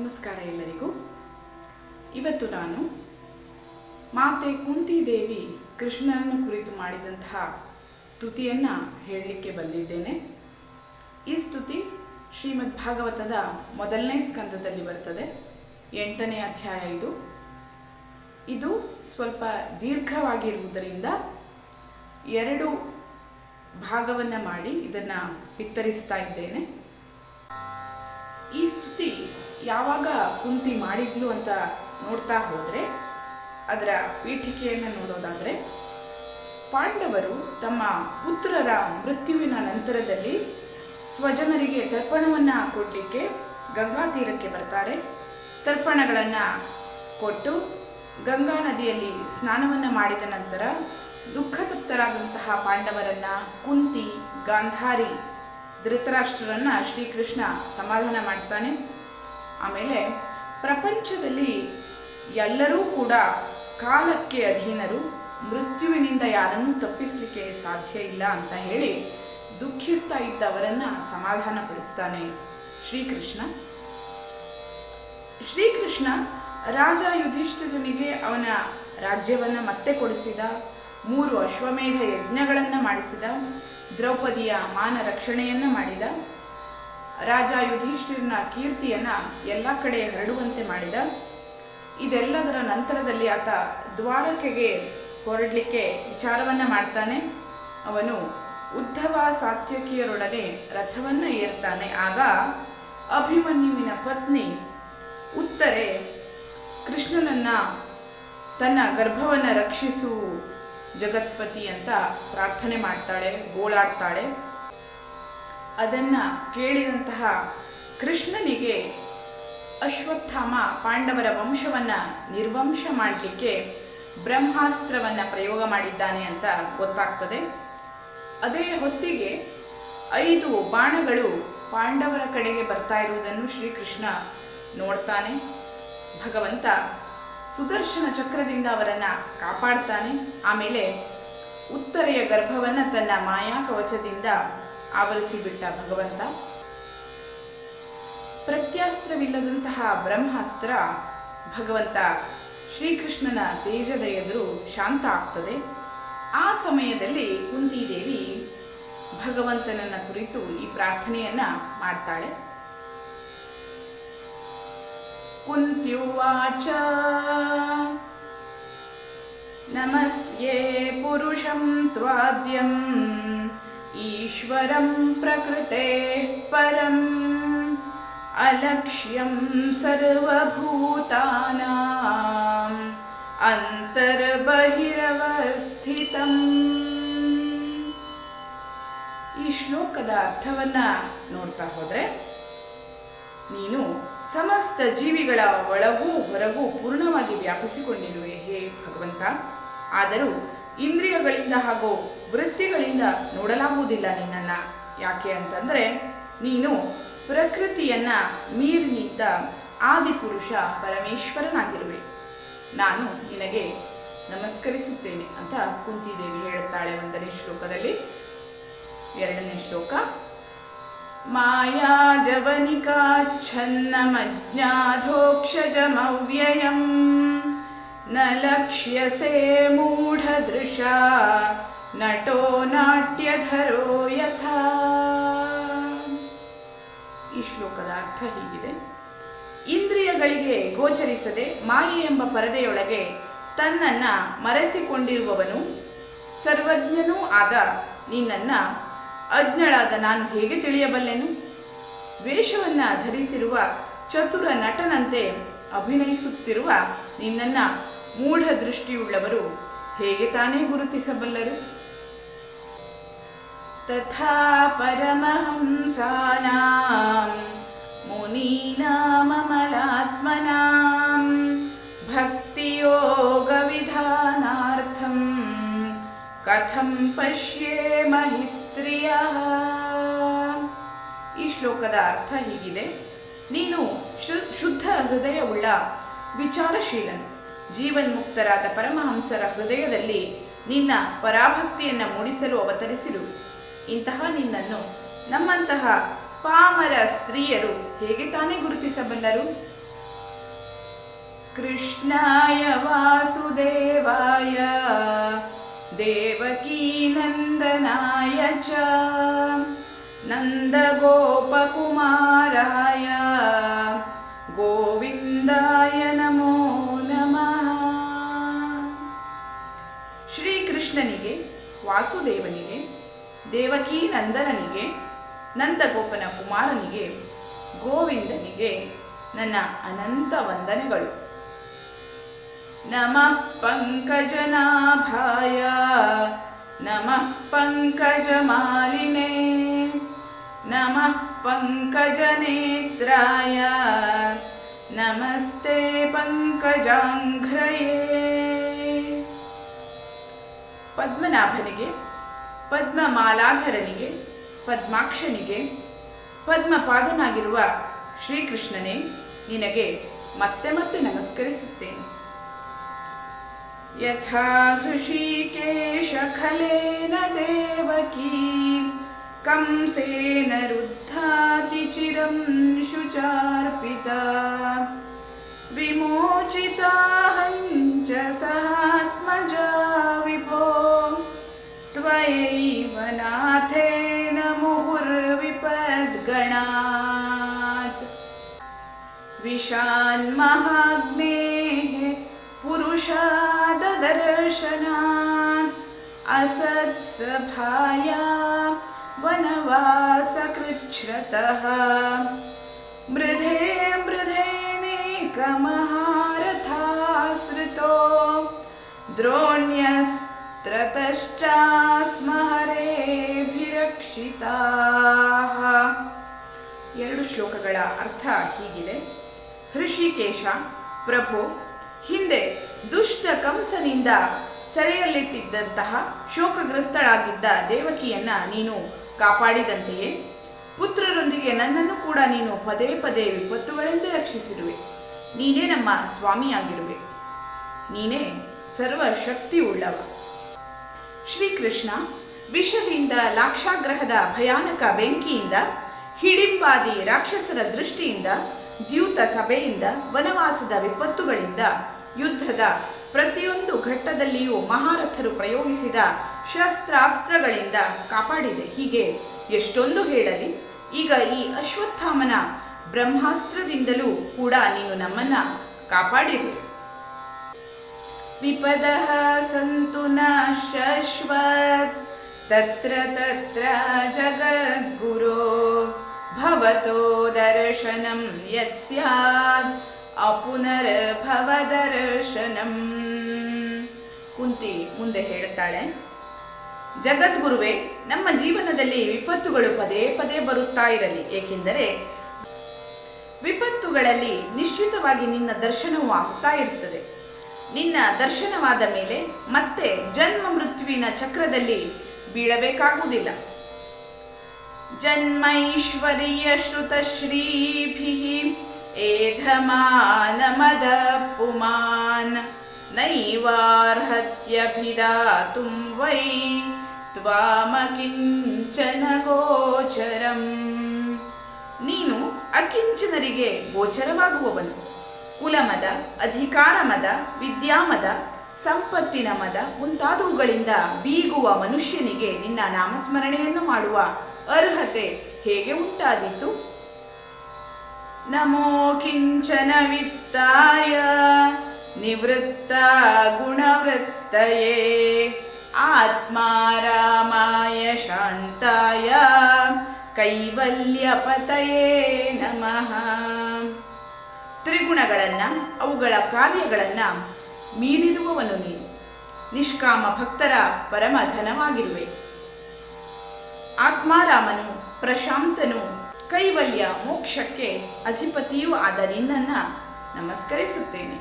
ನಮಸ್ಕಾರ ಎಲ್ಲರಿಗೂ. ಇವತ್ತು ನಾನು ಮಾತೆ ಕುಂತಿ ದೇವಿ ಕೃಷ್ಣನನ್ನು ಕುರಿತು ಮಾಡಿದಂತಹ ಸ್ತುತಿಯನ್ನು ಹೇಳಲಿಕ್ಕೆ ಬಂದಿದ್ದೇನೆ. ಈ ಸ್ತುತಿ ಶ್ರೀಮದ್ ಭಾಗವತದ ಮೊದಲನೇ ಸ್ಕಂದದಲ್ಲಿ ಬರ್ತದೆ. ಎಂಟನೇ ಅಧ್ಯಾಯ ಇದು. ಇದು ಸ್ವಲ್ಪ ದೀರ್ಘವಾಗಿರುವುದರಿಂದ ಎರಡು ಭಾಗವನ್ನು ಮಾಡಿ ಇದನ್ನು ವಿತ್ತರಿಸ್ತಾ ಇದ್ದೇನೆ. ಈ ಯಾವಾಗ ಕುಂತಿ ಮಾಡಿದ್ಲು ಅಂತ ನೋಡ್ತಾ ಹೋದರೆ, ಅದರ ಪೀಠಿಕೆಯನ್ನು ನೋಡೋದಾದರೆ, ಪಾಂಡವರು ತಮ್ಮ ಪುತ್ರರ ಮೃತ್ಯುವಿನ ನಂತರದಲ್ಲಿ ಸ್ವಜನರಿಗೆ ತರ್ಪಣವನ್ನು ಕೊಡಲಿಕ್ಕೆ ಗಂಗಾ ತೀರಕ್ಕೆ ಬರ್ತಾರೆ. ತರ್ಪಣಗಳನ್ನು ಕೊಟ್ಟು ಗಂಗಾ ನದಿಯಲ್ಲಿ ಸ್ನಾನವನ್ನು ಮಾಡಿದ ನಂತರ ದುಃಖತಪ್ತರಾದಂತಹ ಪಾಂಡವರನ್ನು ಕುಂತಿ, ಗಾಂಧಾರಿ, ಧೃತರಾಷ್ಟ್ರರನ್ನು ಶ್ರೀಕೃಷ್ಣ ಸಮಾಧಾನ ಮಾಡ್ತಾನೆ. ಆಮೇಲೆ ಪ್ರಪಂಚದಲ್ಲಿ ಎಲ್ಲರೂ ಕೂಡ ಕಾಲಕ್ಕೆ ಅಧೀನರು, ಮೃತ್ಯುವಿನಿಂದ ಯಾರನ್ನೂ ತಪ್ಪಿಸಲಿಕ್ಕೆ ಸಾಧ್ಯ ಇಲ್ಲ ಅಂತ ಹೇಳಿ ದುಃಖಿಸ್ತಾ ಇದ್ದವರನ್ನ ಸಮಾಧಾನಪಡಿಸ್ತಾನೆ ಶ್ರೀಕೃಷ್ಣ. ಶ್ರೀಕೃಷ್ಣ ರಾಜ ಯುಧಿಷ್ಠಿರನಿಗೆ ಅವನ ರಾಜ್ಯವನ್ನು ಮತ್ತೆ ಕೊಡಿಸಿದ, ಮೂರು ಅಶ್ವಮೇಧ ಯಜ್ಞಗಳನ್ನು ಮಾಡಿಸಿದ, ದ್ರೌಪದಿಯ ಮಾನ ರಕ್ಷಣೆಯನ್ನು ಮಾಡಿದ ರಾಜ ಯುಧಿಷ್ಠಿರನ ಕೀರ್ತಿಯನ್ನು ಎಲ್ಲ ಕಡೆ ಹರಡುವಂತೆ ಮಾಡಿದ. ಇದೆಲ್ಲದರ ನಂತರದಲ್ಲಿ ಆತ ದ್ವಾರಕೆಗೆ ಹೊರಡಲಿಕ್ಕೆ ವಿಚಾರವನ್ನು ಮಾಡ್ತಾನೆ. ಅವನು ಉದ್ಧವ ಸಾತ್ಯಕಿಯರೊಡನೆ ರಥವನ್ನು ಏರ್ತಾನೆ. ಆಗ ಅಭಿಮನ್ಯುವಿನ ಪತ್ನಿ ಉತ್ತರೆ, ಕೃಷ್ಣನನ್ನ ತನ್ನ ಗರ್ಭವನ್ನು ರಕ್ಷಿಸು, ಜಗತ್ಪತಿ ಅಂತ ಪ್ರಾರ್ಥನೆ ಮಾಡ್ತಾಳೆ, ಗೋಳಾಡ್ತಾಳೆ. ಅದನ್ನ ಕೇಳಿದಂತಹ ಕೃಷ್ಣನಿಗೆ ಅಶ್ವತ್ಥಾಮ ಪಾಂಡವರ ವಂಶವನ್ನ ನಿರ್ವಂಶ ಮಾಡಲಿಕ್ಕೆ ಬ್ರಹ್ಮಾಸ್ತ್ರವನ್ನ ಪ್ರಯೋಗ ಮಾಡಿದ್ದಾನೆ ಅಂತ ಗೊತ್ತಾಗ್ತದೆ. ಅದೇ ಹೊತ್ತಿಗೆ ಐದು ಬಾಣಗಳು ಪಾಂಡವರ ಕಡೆಗೆ ಬರ್ತಾ ಇರುವುದನ್ನು ಶ್ರೀಕೃಷ್ಣ ನೋಡ್ತಾನೆ. ಭಗವಂತ ಸುದರ್ಶನ ಚಕ್ರದಿಂದ ಅವರನ್ನು ಕಾಪಾಡ್ತಾನೆ. ಆಮೇಲೆ ಉತ್ತರೆಯ ಗರ್ಭವನ್ನು ತನ್ನ ಮಾಯಾ ಕವಚದಿಂದ ಆವರಿಸಿಬಿಟ್ಟ ಭಗವಂತ. ಪ್ರತ್ಯಾಸ್ತ್ರವಿಲ್ಲದಂತಹ ಬ್ರಹ್ಮಾಸ್ತ್ರ ಭಗವಂತ ಶ್ರೀಕೃಷ್ಣನ ತೇಜದ ಎದುರು ಶಾಂತ ಆಗ್ತದೆ. ಆ ಸಮಯದಲ್ಲಿ ಕುಂತಿದೇವಿ ಭಗವಂತನನ್ನ ಕುರಿತು ಈ ಪ್ರಾರ್ಥನೆಯನ್ನ ಮಾಡ್ತಾಳೆ. ಕುಂತ್ಯುವಾಚ, ನಮಸ್ಯೇ ಪುರುಷಂ ತ್ವಾದ್ಯಂ. ಈಶ್ವರಂ ಪ್ರಕೃತೆ ಪರಂ ಅಲಕ್ಷ್ಯಂ ಸರ್ವಭೂತಾನಾಂ ಅಂತರ್ಬಹಿರವಸ್ಥಿತಂ ಈ ಶ್ಲೋಕದ ಅರ್ಥವನ್ನ ನೋಡ್ತಾ ಹೋದ್ರೆ, ನೀನು ಸಮಸ್ತ ಜೀವಿಗಳ ಒಳಗೂ ಹೊರಗೂ ಪೂರ್ಣವಾಗಿ ವ್ಯಾಪಿಸಿಕೊಂಡಿರುವೆ ಹೇ ಭಗವಂತ. ಆದರೂ ಇಂದ್ರಿಯಗಳಿಂದ ಹಾಗೂ ವೃತ್ತಿಗಳಿಂದ ನೋಡಲಾಗುವುದಿಲ್ಲ ನಿನ್ನನ್ನು. ಯಾಕೆ ಅಂತಂದರೆ ನೀನು ಪ್ರಕೃತಿಯನ್ನ ಮೀರಿ ನಿಂತ ಆದಿಪುರುಷ ಪರಮೇಶ್ವರನಾಗಿರುವೆ. ನಾನು ನಿನಗೆ ನಮಸ್ಕರಿಸುತ್ತೇನೆ ಅಂತ ಕುಂತಿದೇವಿ ಹೇಳುತ್ತಾಳೆ ಒಂದನೇ ಶ್ಲೋಕದಲ್ಲಿ. ಎರಡನೇ ಶ್ಲೋಕ. ಮಾಯಾಜವನಿಕಾಚ್ಛನ್ನಮಜ್ಞಾಧೋಕ್ಷಜಮವ್ಯಯಂ ನ ಲಕ್ಷ್ಯಸೆ ಮೂಢದೃಶ, ನಟೋ ನಾಟ್ಯಧರೋ ಯಥಾ. ಈ ಶ್ಲೋಕದ ಅರ್ಥ ಹೀಗಿದೆ. ಇಂದ್ರಿಯಗಳಿಗೆ ಗೋಚರಿಸದೆ ಮಾಯೆ ಎಂಬ ಪರದೆಯೊಳಗೆ ತನ್ನನ್ನು ಮರೆಸಿಕೊಂಡಿರುವವನು ಸರ್ವಜ್ಞನೂ ಆದ ನಿನ್ನನ್ನು ಅಜ್ಞಳಾದ ನಾನು ಹೇಗೆ ತಿಳಿಯಬಲ್ಲೆನು? ವೇಷವನ್ನು ಧರಿಸಿರುವ ಚತುರ ನಟನಂತೆ ಅಭಿನಯಿಸುತ್ತಿರುವ ನಿನ್ನನ್ನ ಮೂಢ ದೃಷ್ಟಿಯುಳ್ಳವರು ಹೇಗೆ ತಾನೇ ಗುರುತಿಸಬಲ್ಲರು? ತಥಾ ಪರಮಹಂಸಾನಾಂ ಮುನೀನಾಮಲಾತ್ಮನಾಂ ಭಕ್ತಿಯೋಗವಿಧಾನಾರ್ಥಂ, ಕಥಂ ಪಶ್ಯೇಮಹಿ ಸ್ತ್ರೀಯ ಈ ಶ್ಲೋಕದ ಅರ್ಥ ಹೀಗಿದೆ. ನೀನು ಶುದ್ಧ ಹೃದಯವುಳ್ಳ ವಿಚಾರಶೀಲನು. ಜೀವನ್ಮುಕ್ತರಾದ ಪರಮಹಂಸರ ಹೃದಯದಲ್ಲಿ ನಿನ್ನ ಪರಾಭಕ್ತಿಯನ್ನು ಮೂಡಿಸಲು ಅವತರಿಸಿರು. ಇಂತಹ ನಿನ್ನನ್ನು ನಮ್ಮಂತಹ ಪಾಮರ ಸ್ತ್ರೀಯರು ಹೇಗೆ ತಾನೇ ಗುರುತಿಸಬಲ್ಲರು? ಕೃಷ್ಣಾಯ ವಾಸುದೇವಾಯ ದೇವಕೀನಂದನಾಯ ಚ, ನಂದಗೋಪಕುಮಾರ. ಶ್ರೀಕೃಷ್ಣನಿಗೆ ವಾಸುದೇವನಿಗೆ, ದೇವಕೀ ನಂದನನಿಗೆ, ನಂದಗೋಪನ ಕುಮಾರನಿಗೆ, ಗೋವಿಂದನಿಗೆ ನನ್ನ ಅನಂತ ವಂದನೆಗಳು. ನಮಃ ಪಂಕಜನಾಭಾಯ, ನಮಃ ಪಂಕಜಮಾಲಿನೇ, ನಮಃ ಪಂಕಜನೇತ್ರಾಯ, ನಮಸ್ತೆ ಪಂಕಜಾಂಘ್ರಯೇ. ಪದ್ಮನಾಭನಿಗೆ, ಪದ್ಮಮಾಲಾಧರನಿಗೆ, ಪದ್ಮಾಕ್ಷನಿಗೆ, ಪದ್ಮಪಾದನಾಗಿರುವ ಶ್ರೀಕೃಷ್ಣನೇ, ನಿನಗೆ ಮತ್ತೆ ಮತ್ತೆ ನಮಸ್ಕರಿಸುತ್ತೇನೆ. ಯಥಾ ಋಷಿಕೇಶ ಖಲೇನ ದೇವಕೀ, ಕಂಸೇನ ರುದ್ಧಾತಿ ಚಿರಂ ಶುಚಾರ್ಪಿತಾ. पुरुषाददर्शनात् असत्सभाया वनवासकृच्छ्रतः मृधे मृधेनेकमहारथाश्रितो ದ್ರೋಣ್ಯಸ್ತ್ರತಶ್ಚಾಸ್ಮ ಹರೇಭಿರಕ್ಷಿತಾ ಎರಡು ಶ್ಲೋಕಗಳ ಅರ್ಥ ಹೀಗಿದೆ ಹೃಷಿಕೇಶ ಪ್ರಭು ಹಿಂದೆ ದುಷ್ಟ ಕಂಸನಿಂದ ಸೆರೆಯಲ್ಲಿಟ್ಟಿದ್ದಂತಹ ಶೋಕಗ್ರಸ್ತಳಾಗಿದ್ದ ದೇವಕಿಯನ್ನ ನೀನು ಕಾಪಾಡಿದಂತೆಯೇ? ಪುತ್ರರೊಂದಿಗೆ ನನ್ನನ್ನು ಕೂಡ ನೀನು ಪದೇ ಪದೇ ವಿಪತ್ತುಗಳಿಂದ ರಕ್ಷಿಸಿರುವೆ. ನೀನೇ ನಮ್ಮ ಸ್ವಾಮಿಯಾಗಿರುವೆ. ನೀನೇ ಸರ್ವಶಕ್ತಿ ಉಳ್ಳವ ಶ್ರೀಕೃಷ್ಣ ವಿಷದಿಂದ ಲಾಕ್ಷಾಗ್ರಹದ ಭಯಾನಕ ಬೆಂಕಿಯಿಂದ, ಹಿಡಿಂಬಾದಿ ರಾಕ್ಷಸರ ದೃಷ್ಟಿಯಿಂದ, ದ್ಯೂತ ಸಭೆಯಿಂದ, ವನವಾಸದ ವಿಪತ್ತುಗಳಿಂದ ಯುದ್ಧದ ಪ್ರತಿಯೊಂದು ಘಟ್ಟದಲ್ಲಿಯೂ ಮಹಾರಥರು ಪ್ರಯೋಗಿಸಿದ ಶಸ್ತ್ರಾಸ್ತ್ರಗಳಿಂದ ಕಾಪಾಡಿದೆ. ಹೀಗೆ ಎಷ್ಟೊಂದು ಹೇಳಲಿ, ಈಗ ಈ ಅಶ್ವತ್ಥಾಮನ ಬ್ರಹ್ಮಾಸ್ತ್ರದಿಂದಲೂ ಕೂಡ ನೀನು ನಮ್ಮನ್ನ ಕಾಪಾಡಿದೆ ವಿಪದ ಸಂತು ನ ತತ್ರ ತತ್ರ ಜಗದ್ಗುರೋ ಭವತೋ ದರ್ಶನಂ ಯತ್ಸ್ಯಾತ್. ಅಪುನರ್ಭವದರ್ಶನಂ. ಕುಂತಿ ಮುಂದೆ ಹೇಳುತ್ತಾಳೆ, ಜಗದ್ಗುರುವೆ, ನಮ್ಮ ಜೀವನದಲ್ಲಿ ವಿಪತ್ತುಗಳು ಪದೇ ಪದೇ ಬರುತ್ತಾ ಇರಲಿ, ಏಕೆಂದರೆ ವಿಪತ್ತುಗಳಲ್ಲಿ ನಿಶ್ಚಿತವಾಗಿ ನಿನ್ನ ದರ್ಶನವು ಆಗ್ತಾ ಇರುತ್ತದೆ. ನಿನ್ನ ದರ್ಶನವಾದ ಮೇಲೆ ಮತ್ತೆ ಜನ್ಮ ಮೃತ್ಯುವಿನ ಚಕ್ರದಲ್ಲಿ ಬೀಳಬೇಕಾಗುವುದಿಲ್ಲ. ಜನ್ಮೈಶ್ವರ್ಯ ಶ್ರುತ ಏಧಮಾನಮದ ಪುಮಾನ್ ನೈವಾರ್ಹತ್ಯಭಿದಾತುಂ ವೈ ತ್ವಾಮಕಿಂಚನ ಗೋಚರಂ ನೀನು ಅಕಿಂಚನರಿಗೆ ಗೋಚರವಾಗುವವನು. ಕುಲಮದ, ಅಧಿಕಾರಮದ, ವಿದ್ಯಾಮದ, ಸಂಪತ್ತಿನ ಮದ ಮುಂತಾದವುಗಳಿಂದ ಬೀಗುವ ಮನುಷ್ಯನಿಗೆ ನಿನ್ನ ನಾಮಸ್ಮರಣೆಯನ್ನು ಮಾಡುವ ಅರ್ಹತೆ ಹೇಗೆ ಉಂಟಾದೀತು? ನಮೋ ವಿತ್ತಾಯ ನಿವೃತ್ತ ಗುಣವೃತ್ತಯೇ ಆತ್ಮಾರಾಮಾಯ ಶಾಂತಾಯ ಕೈವಲ್ಯಪತಯೇ ನಮಃ ತ್ರಿಗುಣಗಳನ್ನು ಅವುಗಳ ಕಾರ್ಯಗಳನ್ನು ಮೀರಿರುವವನು ನೀನು. ನಿಷ್ಕಾಮ ಭಕ್ತರ ಪರಮಧನವಾಗಿರುವೆ. ಆತ್ಮಾರಾಮನು ಪ್ರಶಾಂತನು ಕೈವಲ್ಯ ಮೋಕ್ಷಕ್ಕೆ ಅಧಿಪತಿಯೂ ಆದ ನಿನ್ನನ್ನು ನಮಸ್ಕರಿಸುತ್ತೇನೆ.